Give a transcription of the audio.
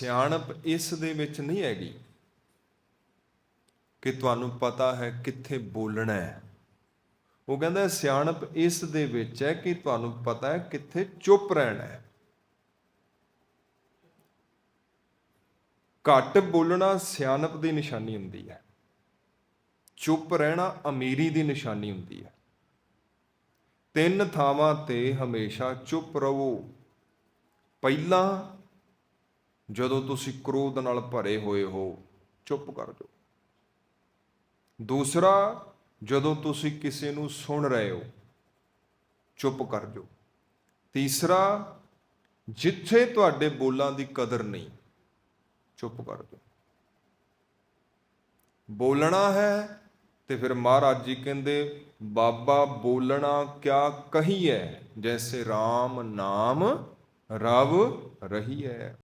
ਸਿਆਣਪ ਇਸ ਦੇ ਵਿੱਚ ਨਹੀਂ ਹੈਗੀ ਕਿ ਤੁਹਾਨੂੰ ਪਤਾ ਹੈ ਕਿੱਥੇ ਬੋਲਣਾ ਹੈ। ਉਹ ਕਹਿੰਦਾ ਸਿਆਣਪ ਇਸ ਦੇ ਵਿੱਚ ਹੈ ਕਿ ਤੁਹਾਨੂੰ ਪਤਾ ਹੈ ਕਿੱਥੇ ਚੁੱਪ ਰਹਿਣਾ ਹੈ। ਘੱਟ ਬੋਲਣਾ ਸਿਆਣਪ ਦੀ ਨਿਸ਼ਾਨੀ ਹੁੰਦੀ ਹੈ। ਚੁੱਪ ਰਹਿਣਾ ਅਮੀਰੀ ਦੀ ਨਿਸ਼ਾਨੀ ਹੁੰਦੀ ਹੈ। ਤਿੰਨ ਥਾਵਾਂ ਤੇ ਹਮੇਸ਼ਾ ਚੁੱਪ ਰਹੋ। ਪਹਿਲਾਂ ਜਦੋਂ ਤੁਸੀਂ ਕ੍ਰੋਧ ਨਾਲ ਭਰੇ ਹੋਏ ਹੋ, ਚੁੱਪ ਕਰ ਜਾਓ। ਦੂਸਰਾ, ਜਦੋਂ ਤੁਸੀਂ ਕਿਸੇ ਨੂੰ ਸੁਣ ਰਹੇ ਹੋ, ਚੁੱਪ ਕਰ ਜਾਓ। ਤੀਸਰਾ, ਜਿੱਥੇ ਤੁਹਾਡੇ ਬੋਲਾਂ ਦੀ ਕਦਰ ਨਹੀਂ, ਚੁੱਪ ਕਰ ਜਾਓ। ਬੋਲਣਾ ਹੈ ਤੇ ਫਿਰ ਮਹਾਰਾਜ ਜੀ ਕਹਿੰਦੇ, ਬਾਬਾ ਬੋਲਣਾ ਕਿਆ ਕਹੀਐ, ਜੈਸੇ RAM ਨਾਮ ਰਵ ਰਹੀ ਹੈ